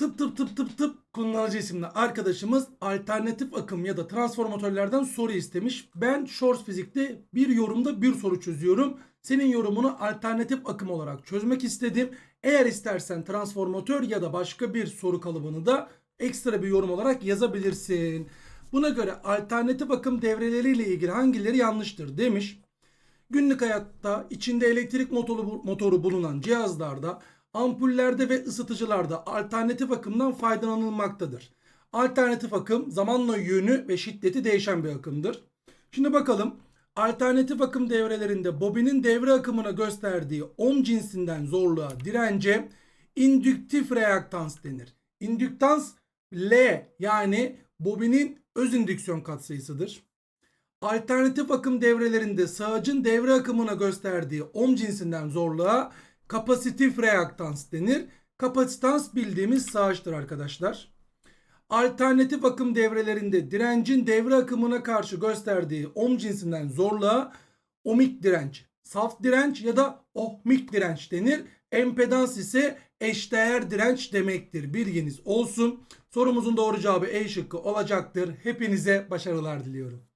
Tıp tıp tıp tıp tıp kullanıcı isimli arkadaşımız alternatif akım ya da transformatörlerden soru istemiş. Ben Short Fizik'te bir yorumda bir soru çözüyorum. Senin yorumunu alternatif akım olarak çözmek istedim. Eğer istersen transformatör ya da başka bir soru kalıbını da ekstra bir yorum olarak yazabilirsin. Buna göre alternatif akım devreleriyle ilgili hangileri yanlıştır demiş. Günlük hayatta içinde elektrik motoru, motoru bulunan cihazlarda, ampullerde ve ısıtıcılarda alternatif akımdan faydalanılmaktadır. Alternatif akım zamanla yönü ve şiddeti değişen bir akımdır. Şimdi bakalım alternatif akım devrelerinde bobinin devre akımına gösterdiği ohm cinsinden zorluğa dirence indüktif reaktans denir. İndüktans L yani bobinin öz indüksiyon katsayısıdır. Alternatif akım devrelerinde sağacın devre akımına gösterdiği ohm cinsinden zorluğa kapasitif reaktans denir. Kapasitans bildiğimiz sağaçtır arkadaşlar. Alternatif akım devrelerinde direncin devre akımına karşı gösterdiği ohm cinsinden zorluğa ohmik direnç, saf direnç ya da ohmik direnç denir. Empedans ise eşdeğer direnç demektir. Bilginiz olsun. Sorumuzun doğru cevabı E şıkkı olacaktır. Hepinize başarılar diliyorum.